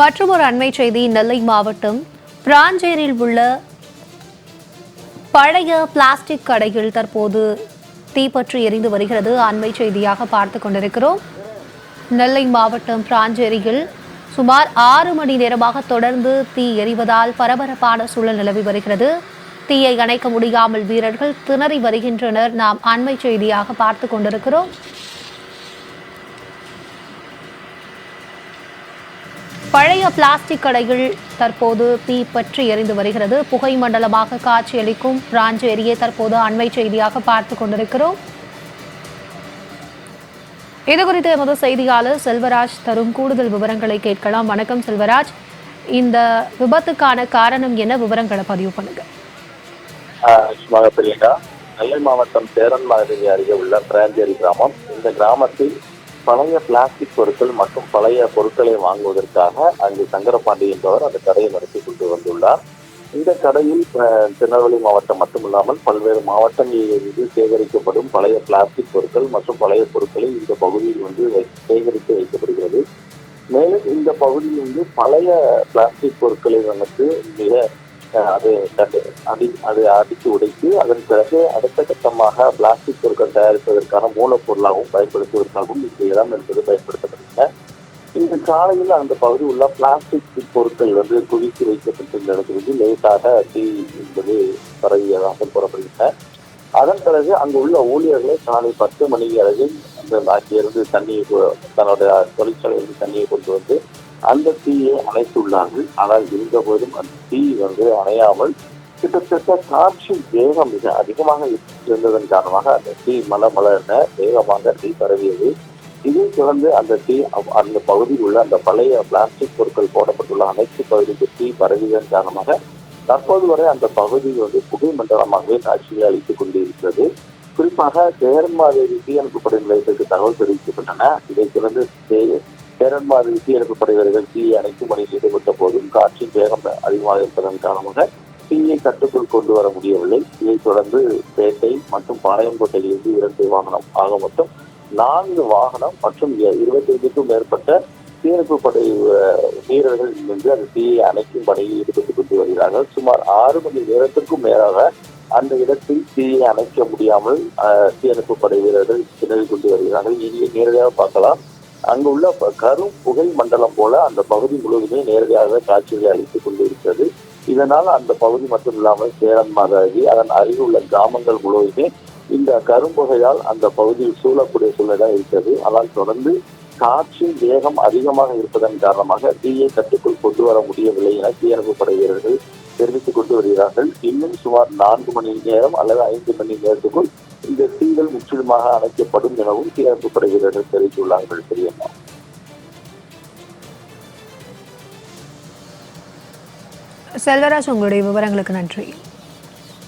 மற்றும் ஒரு அண்மை செய்தி நெல்லை மாவட்டம் பிராஞ்சேரியில் உள்ள பழைய பிளாஸ்டிக் கடையில் தற்போது தீப்பற்றி எரிந்து வருகிறது. அண்மை செய்தியாக பார்த்து கொண்டிருக்கிறோம். நெல்லை மாவட்டம் பிராஞ்சேரியில் சுமார் ஆறு மணி நேரமாக தொடர்ந்து தீ எரிவதால் பரபரப்பான சூழல் நிலவி வருகிறது. தீயை அணைக்க முடியாமல் வீரர்கள் திணறி வருகின்றனர். நாம் அண்மை செய்தியாக பார்த்து கொண்டிருக்கிறோம். பழைய பிளாஸ்டிக் கடையில் தற்போது தீ பற்றி எரிந்து வருகிறது. புகை மண்டலமாக காட்சியளிக்கும் ராஞ்சேரியை தற்போது அண்மை செய்தியாக பார்த்து கொண்டிருக்கிறோம். இது குறித்து எமது செய்தியாளர் செல்வராஜ் தரும் கூடுதல் விவரங்களை கேட்கலாம். வணக்கம் செல்வராஜ். இந்த விபத்துக்கான காரணம் என்ன? விவரங்களை பதிவு பண்ணுங்க. நெல்லை மாவட்டம் சேரன் மாதிரி அருகே உள்ள பிராஞ்சேரி கிராமம். இந்த கிராமத்தில் பழைய பிளாஸ்டிக் பொருட்கள் மற்றும் பழைய பொருட்களை வாங்குவதற்காக அங்கு சங்கரபாண்டி என்பவர் அந்த கடையை நடத்தி கொண்டு வந்துள்ளார். இந்த கடையில் திருநெல்வேலி மாவட்டம் மட்டுமில்லாமல் பல்வேறு மாவட்டங்களில் இருந்து சேகரிக்கப்படும் பழைய பிளாஸ்டிக் பொருட்கள் மற்றும் பழைய பொருட்களை இந்த பகுதியில் வந்து வை- சேகரித்து வைக்கப்படுகிறது. மேலும் இந்த பகுதியில் வந்து பழைய பிளாஸ்டிக் பொருட்களை வந்து மிக அது அடி அதை அடித்து உடைத்து அதன் பிறகு அடுத்த கட்டமாக பிளாஸ்டிக் பொருட்கள் தயாரிப்பதற்கான மூலப்பொருளாகவும் பயன்படுத்துவதற்காகவும் இந்த இடம் என்பது பயன்படுத்தப்படுகின்றன. இந்த காலையில் அந்த பகுதி உள்ள பிளாஸ்டிக் பொருட்கள் வந்து குவித்து வைக்கப்பட்டிருந்த இடத்திலிருந்து லேட்டாக தீ என்பது பரவியதாக கூறப்படுகின்றன. அதன் பிறகு அங்கு உள்ள ஊழியர்களை காலை பத்து மணி அளவில் அந்த அங்கிருந்து தண்ணியை தன்னுடைய தொழிற்சாலையிலிருந்து தண்ணியை கொண்டு வந்து அந்த தீயை அணைத்துள்ளார்கள். ஆனால் இருந்தபோதும் அந்த தீ வந்து அணையாமல் கிட்டத்தட்ட காற்றின் வேகம் மிக அதிகமாக இருந்ததன் காரணமாக அந்த தீ மல மலர்ன வேகமாக தீ பரவியது. இதை தொடர்ந்து அந்த தீ அந்த பகுதியில் உள்ள அந்த பழைய பிளாஸ்டிக் பொருட்கள் போடப்பட்டுள்ள அனைத்து பகுதிக்கு தீ பரவியதன் காரணமாக தற்போது வரை அந்த பகுதி வந்து புகை மண்டலமாகவே காட்சியை அளித்துக் கொண்டிருக்கிறது. குறிப்பாக சேரன்மாதேவி தீயணைப்புப்படை நிலையத்திற்கு தகவல் தெரிவிக்கப்பட்டன. இதைத் தொடர்ந்து பேரன்மார் சேரன்மாதேவி தீயணைப்புப்படை தீயை அணைக்கும் பணியில் ஈடுபட்ட போதும் காற்றின் வேகம் அதிகமாக இருப்பதன் காரணமாக தீயை கட்டுக்குள் கொண்டு வர முடியவில்லை. இதைத் தொடர்ந்து பேட்டை மற்றும் பாளையங்கோட்டையிலிருந்து இரண்டு வாகனம் ஆக மொத்தம் நான்கு வாகனம் மற்றும் இருபத்தி ஐந்துக்கும் மேற்பட்ட தீயணைப்பு படை வீரர்கள் இருந்து அந்த தீயை அணைக்கும் பணியில் ஈடுபட்டுக் கொண்டு வருகிறார்கள். சுமார் ஆறு மணி நேரத்திற்கும் மேலாக அந்த இடத்தில் தீயை அணைக்க முடியாமல் தீயணைப்பு படை வீரர்கள் திணறிக் கொண்டு வருகிறார்கள். இங்கே நேரடியாக பார்க்கலாம். அங்குள்ள கரும் புகை மண்டலம் போல அந்த பகுதி முழுவதுமே நேரடியாக காட்சிகளை அளித்துக் கொண்டு இருக்கிறது இதனால் அந்த பகுதி மட்டும் இல்லாமல் சேரன் மாதாவி அதன் அருகில் உள்ள கிராமங்கள் முழுவதுமே இந்த கரும்புகையால் அந்த பகுதியில் சூழக்கூடிய சூழலாக இருக்கிறது. ஆனால் தொடர்ந்து காற்றின் வேகம் அதிகமாக இருப்பதன் காரணமாக தீயை கட்டுக்குள் கொண்டு வர முடியவில்லை என தீயணைப்பு படை வீரர்கள் தெரிவித்துக் கொண்டு வருகிறார்கள். இன்னும் சுமார் நான்கு மணி நேரம் அல்லது ஐந்து மணி நேரத்துக்குள் இந்த தீவில் முற்றிலுமாக அணைக்கப்படும் எனவும் தீயணைப்பு படை வீரர்கள் தெரிவித்துள்ளார்கள் தெரியமா செல்வராஜ் உங்களுடைய விவரங்களுக்கு நன்றி.